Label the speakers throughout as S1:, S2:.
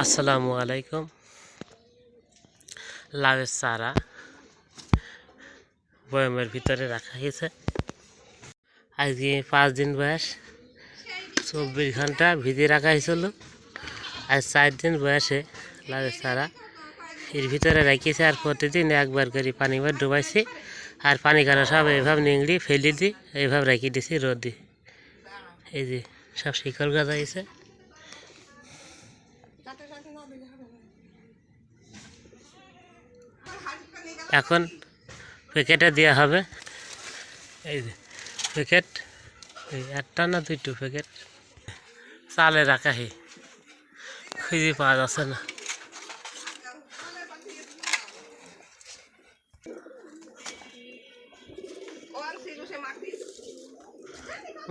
S1: আসসালামু আলাইকুম। লাভের চারা বয়ামের ভিতরে রাখা হয়েছে। আজকে পাঁচ দিন বয়স, চব্বিশ ঘণ্টা ভিজে রাখা হয়েছিল। আজ চার দিন বয়সে লাভের চারা এর ভিতরে রাখিয়েছে আর প্রতিদিন একবার করে পানি বার ডুবাইছি। আর পানি খানা সব এইভাবে নিংড়ি, ফেলে দিই এইভাবে রেখে দিছি রোদি। এই যে সব শিকড় গাছ হয়েছে। এখন প্যাকেটে দেওয়া হবে। এই যে প্যাকেট এই একটা না দুইটো প্যাকেট চালে রাখা হে। খুঁজে পাওয়া যাচ্ছে না।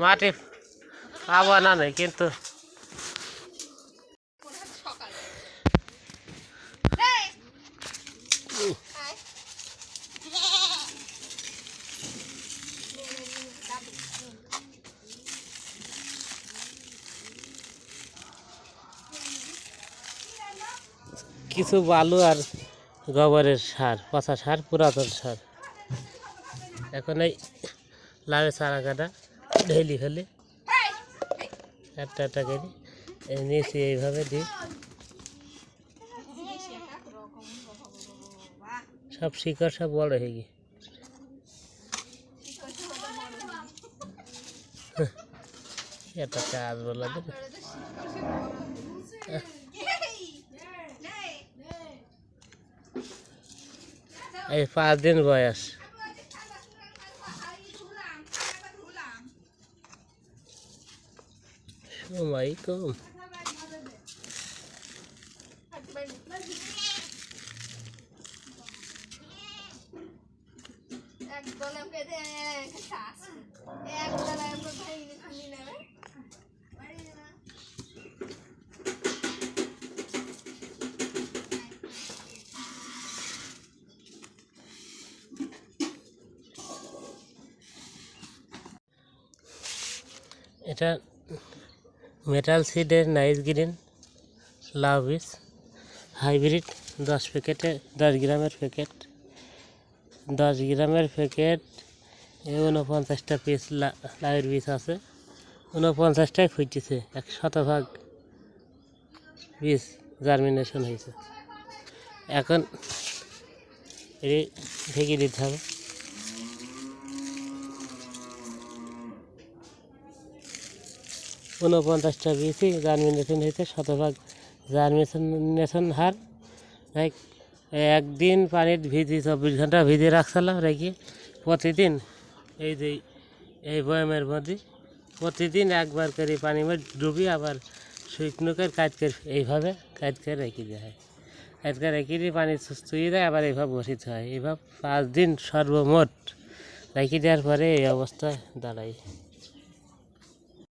S1: মাটি পাবো না নেই কিন্তু। কিছু বালু আর গোবরের সার, পচা সার, পুরাতন সার। এখন এই লাভের চারা কাটা ঢেলি ফেলে। একটা একটা করে নিচে এইভাবে দিই। সব শিকড় সব বড় হয়ে গিয়ে। এটা কাজ বলা এই পাঁচ দিন বয়স। সময় কম।
S2: একদল
S1: এটা মেটাল সিডের নাইস গ্রিন লাভ বীজ হাইব্রিড দশ প্যাকেটে দশ গ্রামের প্যাকেট দশ গ্রামের প্যাকেট উনপঞ্চাশটা পিস লাউয়ের বীজ আছে উনপঞ্চাশটাই ফুটেছে এক শতভাগ বীজ জার্মিনেশন হয়েছে। এখন এটি ঢেকে দিতে হবে। উনপঞ্চাশটা বীজই জার্মিনেশন হয়েছে শতভাগ। জার্মিনেশন হার একদিন পানির ভিজি চব্বিশ ঘণ্টা ভিজে রাখছিলাম রেখে প্রতিদিন, এই যে, এই বয়ামের মধ্যে, প্রতিদিন একবার করে পানি ডুবি আবার শুকনো করে কাজ করে, এইভাবে কাজ করে রেখে দেওয়া হয়। কাজ করে রেখে দিয়ে পানি চুয়ে দেয় আবার এইভাবে বসিতে হয়। এইভাবে পাঁচ দিন সর্বমোট রেখে দেওয়ার পরে এই অবস্থায় দাঁড়াই